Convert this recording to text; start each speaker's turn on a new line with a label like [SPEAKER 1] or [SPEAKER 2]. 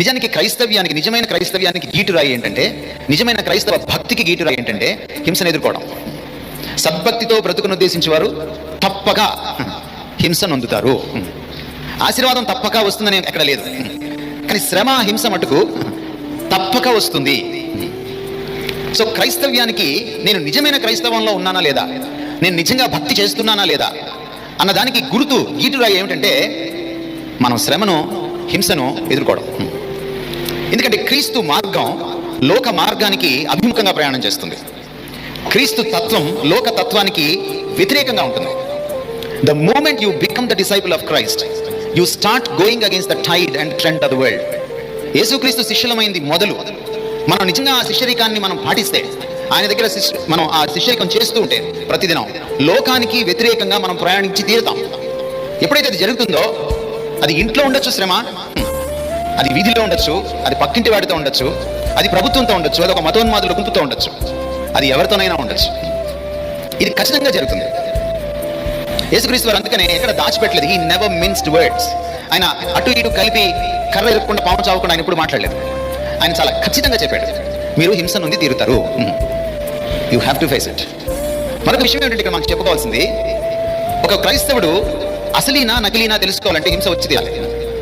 [SPEAKER 1] నిజానికి క్రైస్తవ్యానికి నిజమైన క్రైస్తవ్యానికి గీటురాయి ఏంటంటే నిజమైన క్రైస్తవ భక్తికి గీటురాయి ఏంటంటే హింసను ఎదుర్కోవడం. సద్భక్తితో బ్రతుకును ఉద్దేశించే వారు తప్పక హింస నొందుతారు. ఆశీర్వాదం తప్పక వస్తుందని ఎక్కడ లేదు. కానీ శ్రమ హింస మటుకు తప్పక వస్తుంది. సో క్రైస్తవ్యానికి నేను నిజమైన క్రైస్తవంలో ఉన్నానా లేదా? నేను నిజంగా భక్తి చేస్తున్నానా లేదా? అన్న దానికి గుర్తు గీటురాయి ఏమిటంటే మనం శ్రమను హింసను ఎదుర్కోవడం. ఎందుకంటే క్రీస్తు మార్గం లోక మార్గానికి అభిముఖంగా ప్రయాణం చేస్తుంది. క్రీస్తు తత్వం లోక తత్వానికి వ్యతిరేకంగా ఉంటుంది. The moment you become the disciple of Christ you start going against the tide and trend of the world యేసుక్రీస్తు శిష్యులమైంది మొదలు. మనం నిజంగా ఆ శిష్యరికాన్ని మనం పాటిస్తే ఆయన దగ్గర శిష్య మనం ఆ శిష్యరికం చేస్తూ ఉంటే ప్రతిదినం లోకానికి వ్యతిరేకంగా మనం ప్రయాణించి తీరుతాం. ఎప్పుడైతే అది జరుగుతుందో అది ఇంట్లో ఉండొచ్చు శ్రమ. అది వీధిలో ఉండొచ్చు అది పక్కింటి వాడితో ఉండొచ్చు అది ప్రభుత్వంతో ఉండొచ్చు అది ఒక మతోన్మాదుల గుంపుతో ఉండొచ్చు అది ఎవరితోనైనా ఉండొచ్చు. ఇది ఖచ్చితంగా జరుగుతుంది. యేసుక్రీస్తు వారు అందుకనే ఎక్కడ దాచిపెట్టలేదు. ఈ నెవర్ మిన్స్డ్ వర్డ్స్ ఆయన అటు ఇటు కలిపి కర్ర ఎరుక్కుండా పాము చావకుండా ఆయన ఇప్పుడు మాట్లాడలేదు. ఆయన చాలా ఖచ్చితంగా చెప్పాడు. మీరు హింస నుండి తీరుతారు. You have to face it మరొక విషయం ఏంటంటే ఇక్కడ మనకు చెప్పుకోవాల్సింది ఒక క్రైస్తవుడు అసలీనా నకిలీనా తెలుసుకోవాలంటే హింస వచ్చి తీరాలి.